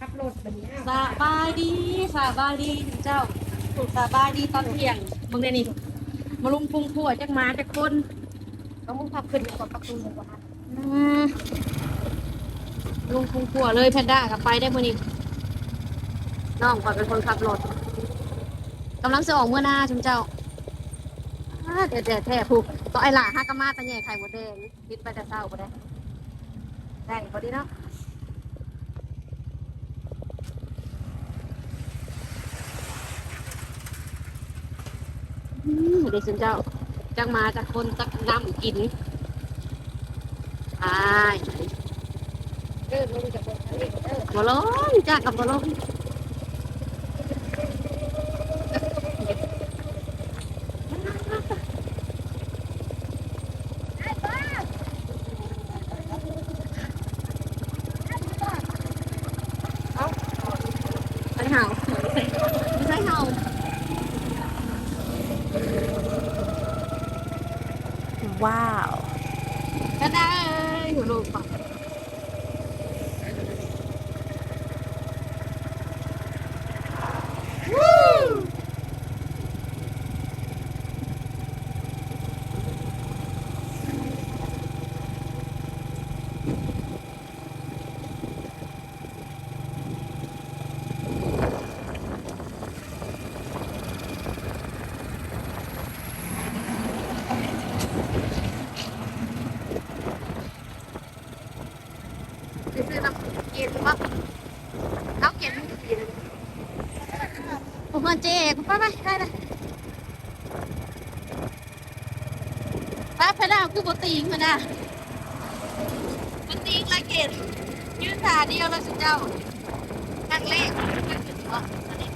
ขับรถแบบนี้สบายดีสบายดีเจ้าสุขสบายดีตอนเที่ยงมึงเนี่ยนี่มาลุมพุงพัวจักหมาจักคนต้องมึงขับขึ้นกว่าประตูเลยว่าอืมลุมพุงพัวเลยแพนด้ากับไปได้มื้อนี้น้องก่อนเป็นคนขับรถกำลังจะออกเมื่อหน้าชุมเจ้าอ้าเดี๋ยวเดี๋ยวแท้ผูกต่อไอ้หล่าห้ากะมาตะแย่ไข่หมดแดงคิดไปแต่เศร้าก็ได้ได้พอดีเนาะ เดี๋ยวฉันจะจักมาจากคนจักน้ำกินใช่เดินลงจากบนี่เออบ่ลงจ้ากับบ่ลงไปเห่าไม่ใช่เห่า ว้าว ก็ได้หัวโลกก่อนไปซื้อน้ำกินว่าเอาเก็บกินผมมาเจ๊ ไปไปได้เลยไปพะดาวคือบตีงพะดาบตีงละเกดยืนขาเดียวแล้วสุดเจ้านั่งเลขยืนถึงว่าอันนี้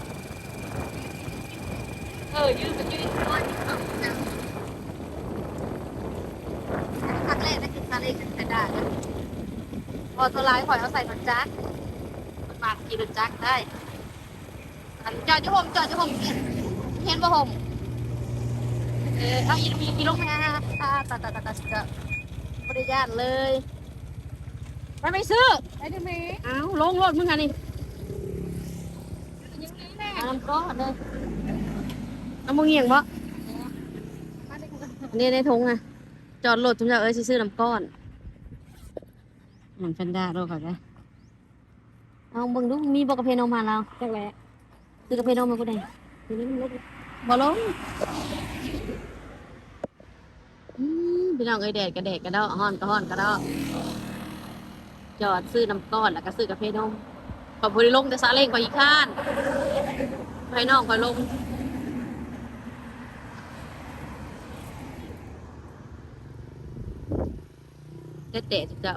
เออ ยืนมันยืนตัวยืนเอาจังครั้งแรกนั่นคือครั้งแรกเป็นพะดานพอตัวลายข่อยเอาใส่รถจักรมันมาขี่รถจักรได้ อันจอดจะห่มจอดจะห่มเห็นเห็นบ่ห่มเออเอาอีมีกี่ลงมาตาตาตาตาตาตาบริญาตเลยไปไม่ซื้อไปได้ไหมเอาลงรถมึงอันนี้ยังไงแม่เอาน้ำก้อนเลยน้ำมึงเงียงบ่มาได้กันอันนี้ในทงอะจอดรถทุกอย่างเอ้ยซื้อน้ำก้อนมันแฟนด้าโลกก่อนนะเอาเบิ่งดูมีบอกกระเพนออกมาแล้วจังแหละ ซื้อกาแฟนมมากูได้ทีนี้มันลดบอลงอืมพี่น้องเอ้ยแดดกระแดดกระเดาะฮ้อนกระฮ้อนกระเดาะจอดซื้อน้ำก้อนแล้วก็ซื้อกาแฟนมขอบริลงแต่ซาเล้งไปอีกข้านไปน้องคอยลงเด็ดเด็ดเจ้า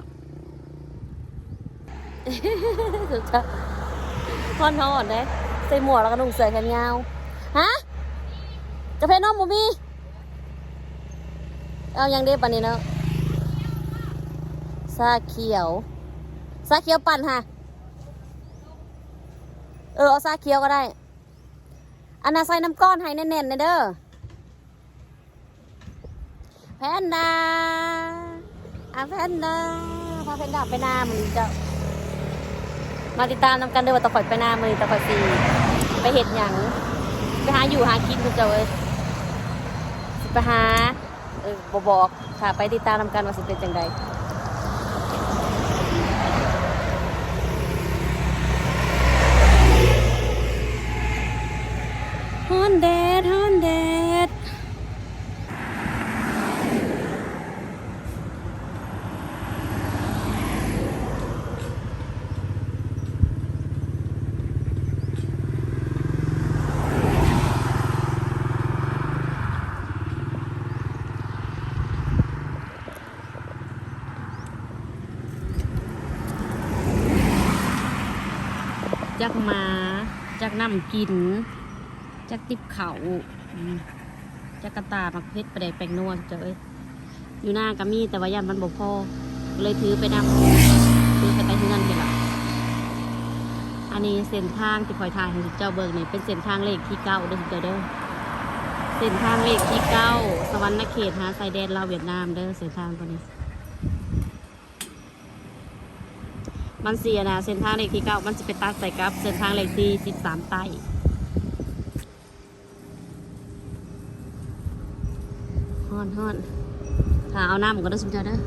สุดจะพอนทอดเด้ ใส่หมวกแล้วก็นุ่งเสื้อแขนยาวฮะกาแฟนมบ่มีเอายังเด้ปานนี้เนาะซาเขียวซาเขียวปั่นค่ะ เออเอาซาเขียวก็ได้อันน่ะใส่น้ำก้อนให้แน่นๆนะเด้อแพนดาอาแพนดาพาแพนดาไปนามันจะ มาติดตามนำกันเด้อว่าตะข่อยไปหน้ามือตะข่อยสีไปเห็ดหยังไปหาอยู่หากินคุณเจ้าเอ้ยสิไปหาเออบอกค่ะไปติดตามนำกันว่าสิเป็นจังไดฮอนแดดฮอนแดด จักมาจักน้ำกิน จักติบเขาจักกระตามักเพชรประเดแปลงนวลเจ้าเอ้ยอยู่หน้าก็มีแต่ว่ายันมันบ่พอเลยถือไปนำถือไปใต้ที่นั่นกันละอันนี้เส้นทางที่คอยทายให้เจ้าเบิกนี่เป็นเส้นทางเลขที่เก้าเด้อเจ้าเด้อเส้นทางเลขที่เก้าสวรรค์เขตหาไซแดนลาวเวียดนามเด้อเส้นทางตัวนี้ มันเสียนะเส้นทางเลขที่เก้ามันจะไปตัดใส่กับ เส้นทางเลขที่สิบสามใต้ฮอนฮอนถ้าเอาน้ำก็ได้สมใจเด้อ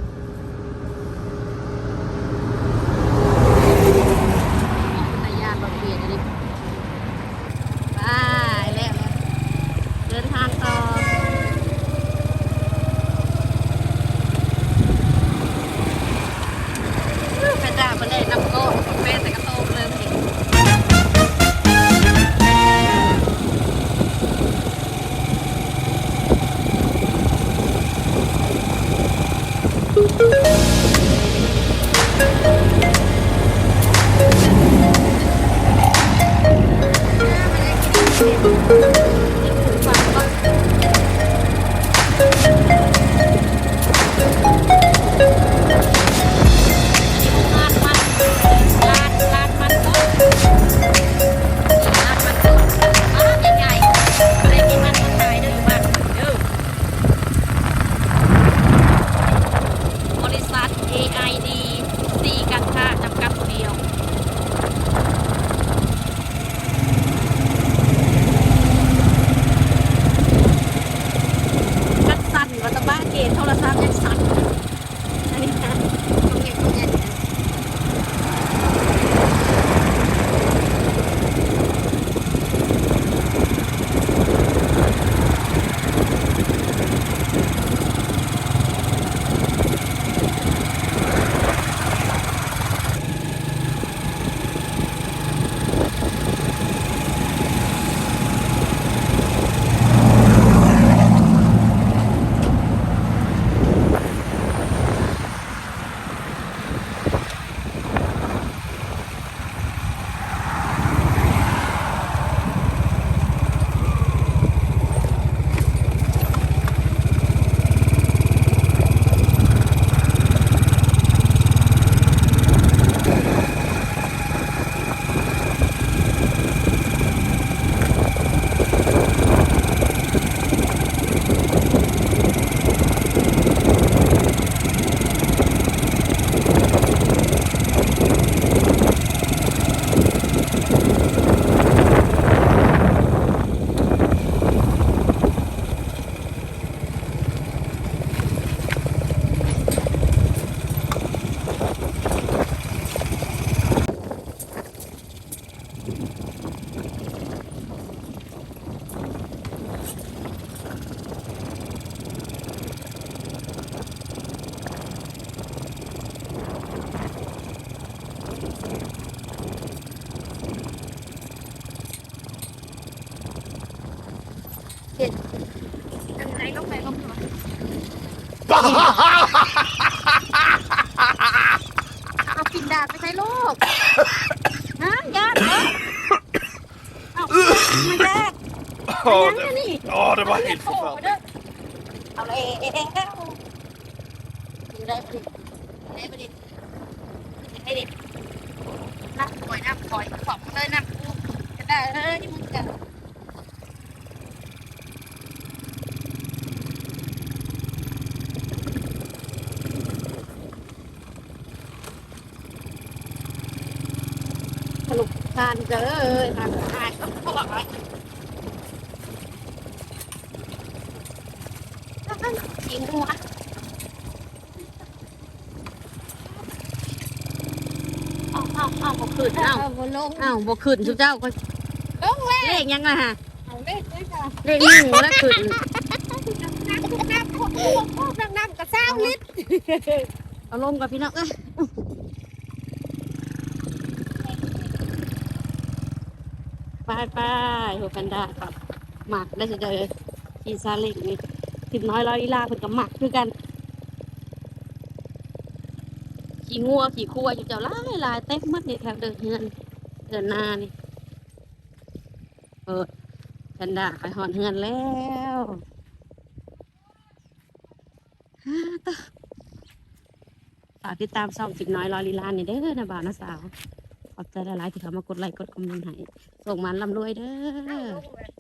ไหนลงไปลงมาเอากินดาบไปใช้ลูกฮะญาติเหรอเอาไม่แรก Åh, ยัง det, นี่ åh, det var helt โอ้โห forfærdeligt. เด้อเอาเลยอยู่ได้ปดิได้ปดิได้ดิน้ำปล่อยน้ำปล่อยขอบเลยน้ำกูจะได้เฮ้ยนี่มึงจะ ทานเจอทานทานก็พอกินหัวเอาเอาเอาบกขึ้นเอาเอาบนลงอ้าวบ่ขึ้นทุกเจ้าก็ลงเลยเลขยังไงฮะเอาเลยเลยค่ะเลขหนึ่งแล้วขึ้นน้ำน้ำน้ำพวกพวกน้ำน้ำกระซ้าวลิตรเอาลมกับพี่น้องเอ้ย ไปไปหัวแพนด้าครับหมักได้จะเจอขี่ซาเล็กนี่สิบน้อยร้อยลีลาเพิ่นกับหมักคือกันขี่งัวขี่คั่วอยู่เจ้าลายลายเต็มหมดนี่แถวเดินเฮือนเดินหน้านี่เปิดแพนด้าไปหอนเฮือนแล้วฮ่าตะฝากติดตามช่องสิบน้อยร้อยลีลานี่เด้อนะบ่าวนะสาว ใจหลายๆที่เขามากดไลค์กดคอมเมนต์ให้ส่งมันลำรวยเด้อ